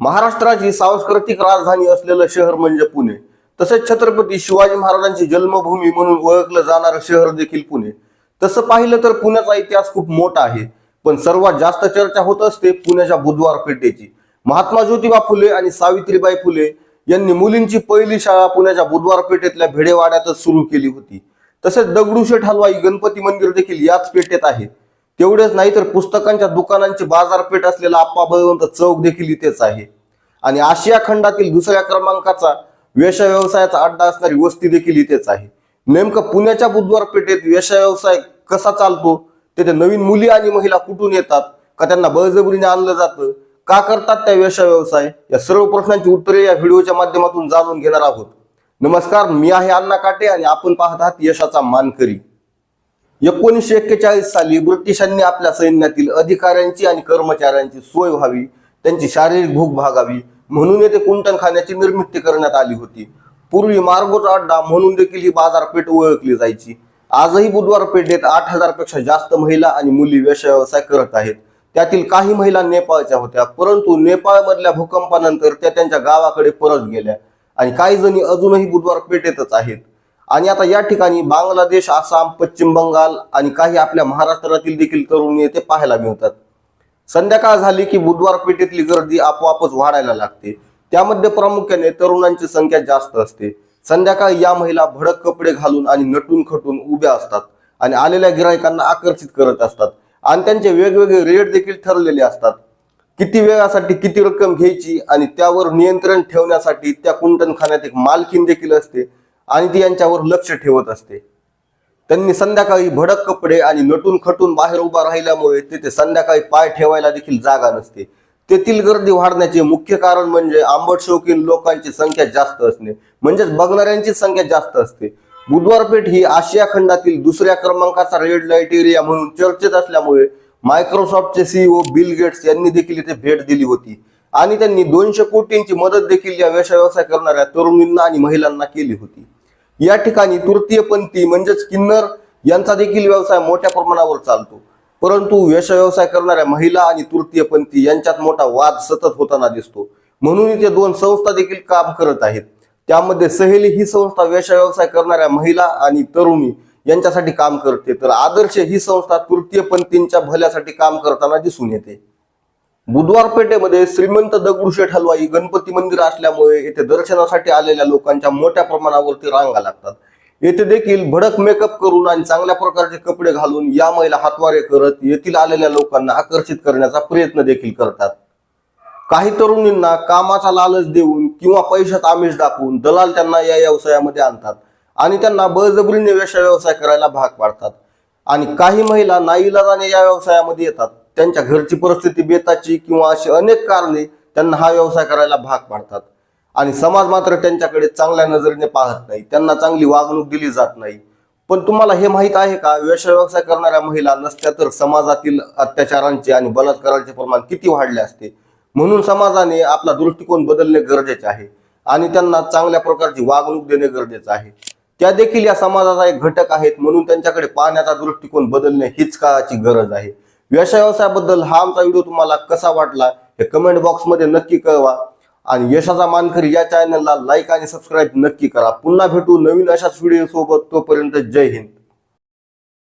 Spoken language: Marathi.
महाराष्ट्राची सांस्कृतिक राजधानी असलेलं शहर म्हणजे पुणे. तसेच छत्रपती शिवाजी महाराजांची जन्मभूमी म्हणून ओळखलं जाणारं शहर देखील पुणे. तसं पाहिलं तर पुण्याचा इतिहास खूप मोठा आहे. पण सर्वात जास्त चर्चा होत असते पुण्याच्या बुधवार पेठेची. महात्मा ज्योतिबा फुले आणि सावित्रीबाई फुले यांनी मुलींची पहिली शाळा पुण्याच्या बुधवार पेठेतल्या भेडेवाड्यातच सुरू केली होती. तसेच दगडूशेठ हलवाई गणपती मंदिर देखील याच पेठेत आहे. तेवढेच नाही तर पुस्तकांच्या दुकानांची बाजारपेठ असलेला आप्पा बळवंत चौक देखील इथेच आहे. आणि आशिया खंडातील दुसऱ्या क्रमांकाचा व्यवसाय व्यवसायाचा अड्डा असणारी वस्ती देखील इथेच आहे. नेमकं पुण्याच्या बुधवार पेठेत व्यवसाय व्यवसाय कसा चालतो? तेथे नवीन मुली आणि महिला कुठून येतात? का त्यांना बळजबरीने आणलं जातं? का करतात त्या व्यवसाय व्यवसाय या सर्व प्रश्नांची उत्तरे या व्हिडिओच्या माध्यमातून जाणून घेणार आहोत. नमस्कार मी आहे अण्णा काटे आणि आपण पाहत आहात यशाचा मानकरी. एकोणीसशे एक्केचाळीस साली ब्रिटिशांनी आपल्या सैन्यातील अधिकाऱ्यांची आणि कर्मचाऱ्यांची सोय व्हावी त्यांची शारीरिक भूक भागावी म्हणून येथे कुंटणखान्याची निर्मिती करण्यात आली होती. पूर्वी मार्गोचा अड्डा म्हणून देखील ही बाजारपेठ ओळखली जायची. आजही बुधवार पेठेत आठ हजारपेक्षा जास्त महिला आणि मुली व्यवसाय व्यवसाय करत आहेत. त्यातील काही महिला नेपाळच्या होत्या परंतु नेपाळमधल्या भूकंपानंतर त्या त्यांच्या गावाकडे परत गेल्या. आणि काही जणी अजूनही बुधवार पेठेतच आहेत. आणि आता या ठिकाणी बांगलादेश आसाम पश्चिम बंगाल आणि काही आपल्या महाराष्ट्रातील देखील तरुणी येथे पाहायला मिळतात. संध्याकाळ झाली की बुधवार पेठेतली गर्दी आपोआपच वाढायला लागते. त्यामध्ये प्रामुख्याने तरुणांची संख्या जास्त असते. संध्याकाळी या महिला भडक कपडे घालून आणि नटून खटून उभ्या असतात आणि आलेल्या गिरायकांना आकर्षित करत असतात आणि त्यांचे वेगवेगळे रेट देखील ठरलेले असतात. किती वेळासाठी किती रक्कम घ्यायची आणि त्यावर नियंत्रण ठेवण्यासाठी त्या कुंटणखान्यात एक मालकीन देखील असते. आणि ती यांच्यावर लक्ष ठेवत असते. त्यांनी संध्याकाळी भडक कपडे आणि नटून खटून बाहेर उभा राहिल्यामुळे तेथे संध्याकाळी पाय ठेवायला देखील जागा नसते. तेथील गर्दी वाढण्याचे मुख्य कारण म्हणजे आंबट शौकीन लोकांची संख्या जास्त असणे. म्हणजेच बघणाऱ्यांची संख्या जास्त असते. बुधवारपेठ ही आशिया खंडातील दुसऱ्या क्रमांकाचा रेड लाइट एरिया म्हणून चर्चेत असल्यामुळे मायक्रोसॉफ्टचे सीईओ बिल गेट्स यांनी देखील इथे भेट दिली होती. आणि त्यांनी दोनशे कोटींची मदत देखील या व्यवसाय व्यवसाय करणाऱ्या तरुणींना आणि महिलांना केली होती. या ठिकाणी तृतीयपंथी म्हणजेच किन्नर यांचा देखील व्यवसाय मोठ्या प्रमाणावर चालतो. परंतु व्यवसाय व्यवसाय करणाऱ्या महिला आणि तृतीयपंथी यांच्यात मोठा वाद सतत होताना दिसतो. म्हणून इथे दोन संस्था देखील काम करत आहेत. त्यामध्ये सहेली ही संस्था व्यवसाय व्यवसाय करणाऱ्या महिला आणि तरुणी यांच्यासाठी काम करते. तर आदर्श ही संस्था तृतीयपंथींच्या भल्यासाठी काम करताना दिसून येते. बुधवार पेठेमध्ये श्रीमंत दगडूशेठ हलवाई गणपती मंदिर असल्यामुळे येथे दर्शनासाठी आलेल्या लोकांच्या मोठ्या प्रमाणावरती रांगा लागतात. येथे देखील भडक मेकअप करून आणि चांगल्या प्रकारचे कपडे घालून या महिला हातवारे करत येथील आलेल्या लोकांना आकर्षित करण्याचा प्रयत्न देखील करतात. काही तरुणींना कामाचा लालच देऊन किंवा पैशात आमिष दाखवून दलाल त्यांना या व्यवसायामध्ये आणतात आणि त्यांना बळजबरीने व्यवसाय व्यवसाय करायला भाग पाडतात. आणि काही महिला नाईलाजाने या व्यवसायामध्ये येतात. त्यांच्या घरची परिस्थिती बेताची किंवा अशी अनेक कारणे त्यांना हा व्यवसाय करायला भाग पाडतात. आणि समाज मात्र त्यांच्याकडे चांगल्या नजरेने पाहत नाही. त्यांना चांगली वागणूक दिली जात नाही. पण तुम्हाला हे माहीत आहे का? व्यवसाय व्यवसाय करणाऱ्या महिला नसत्या तर समाजातील अत्याचारांचे आणि बलात्काराचे प्रमाण किती वाढले असते? म्हणून समाजाने आपला दृष्टिकोन बदलणे गरजेचे आहे आणि त्यांना चांगल्या प्रकारची वागणूक देणे गरजेचे आहे. त्या देखील या समाजाचा एक घटक आहेत म्हणून त्यांच्याकडे पाहण्याचा दृष्टिकोन बदलणे हीच काळाची गरज आहे. व्यवसाय व्यवसायाबद्दल हा आमचा व्हिडिओ तुम्हाला कसा वाटला हे कमेंट बॉक्समध्ये नक्की कळवा. आणि यशाचा मानकरी या चॅनलला लाईक आणि सबस्क्राईब नक्की करा. पुन्हा भेटू नवीन अशाच व्हिडिओ सोबत तोपर्यंत जय हिंद.